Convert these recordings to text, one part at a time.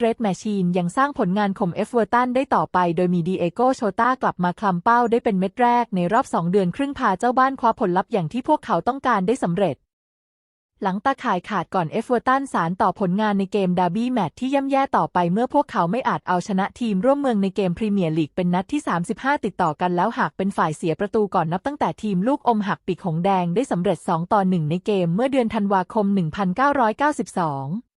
เรดแมชชีนยังสร้างผลงานข่มเอฟเวอร์ตันได้ต่อไป โดยมีดีเอโกโชตากลับมาคลำเป้าได้เป็นเม็ดแรกในรอบ 2 เดือนครึ่งพาเจ้าบ้านคว้าผลลัพธ์อย่างที่พวกเขาต้องการได้สำเร็จ หลังตาข่ายขาดก่อนเอฟเวอร์ตันสารต่อผลงานในเกมดาร์บี้แมตช์ที่ย่ำแย่ต่อไปเมื่อพวกเขาไม่อาจเอาชนะทีมร่วมเมืองในเกมพรีเมียร์ลีกเป็นนัดที่ 35 ติดต่อกันแล้วหากเป็นฝ่ายเสียประตูก่อนนับตั้งแต่ทีมลูกอมหักปีกหงแดงได้สำเร็จ 2 ต่อ 1 ในเกมเมื่อเดือนธันวาคม 1992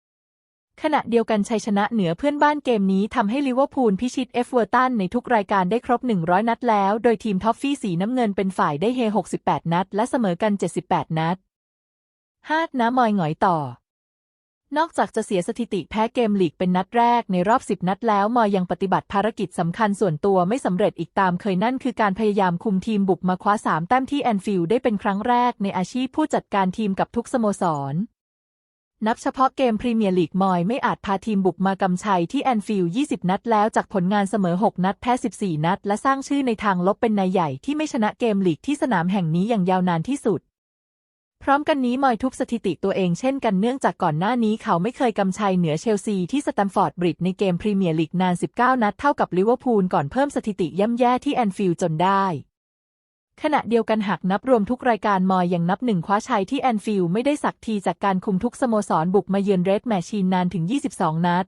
ขณะเดียวกันชัยชนะเหนือเพื่อนบ้านเกมนี้ทำให้ลิเวอร์พูลพิชิตเอฟเวอร์ตันในทุกรายการได้ครบ 100 นัดแล้ว โดยทีมท็อฟฟี่สีน้ำเงินเป็นฝ่ายได้เฮ 68 นัด และเสมอกัน 78 นัดฮาดน้ำมอยหงอยต่อ นอกจากจะเสียสถิติแพ้เกมลีกเป็นนัดแรกในรอบ 10 นัดแล้ว มอยยังปฏิบัติภารกิจสำคัญส่วนตัวไม่สำเร็จอีกตามเคยนั่นคือการพยายามคุมทีมบุกมาคว้า 3 แต้มที่แอนฟิลด์ได้เป็นครั้งแรกในอาชีพผู้จัดการทีมกับทุกสโมสร นับเฉพาะเกมพรีเมียร์ลีกมอยไม่อาจพาทีมบุกมากำชัยที่แอนฟิลด์20 นัดแล้วจากผลงานเสมอ 6 นัดแพ้ 14 นัด และสร้างชื่อในทางลบเป็นนายใหญ่ที่ไม่ชนะเกมลีกที่สนามแห่งนี้อย่างยาวนานที่สุด พร้อมกันนี้มอยทุบสถิติตัวเองเช่นกันเนื่องจากก่อนหน้านี้เขาไม่เคยกำชัยเหนือเชลซีที่สแตมฟอร์ดบริดในเกมพรีเมียร์ลีกนาน 19 นัดเท่ากับลิเวอร์พูลก่อนเพิ่มสถิติย่ำแย่ที่แอนฟิลด์จนได้ ขณะเดียวกันหากนับรวมทุกรายการมอยยังนับหนึ่งคว้าชัยที่แอนฟิลด์ไม่ได้สักทีจากการคุมทุกสโมสรบุกมาเยือนเรดแมชชีนนานถึง 22 นัด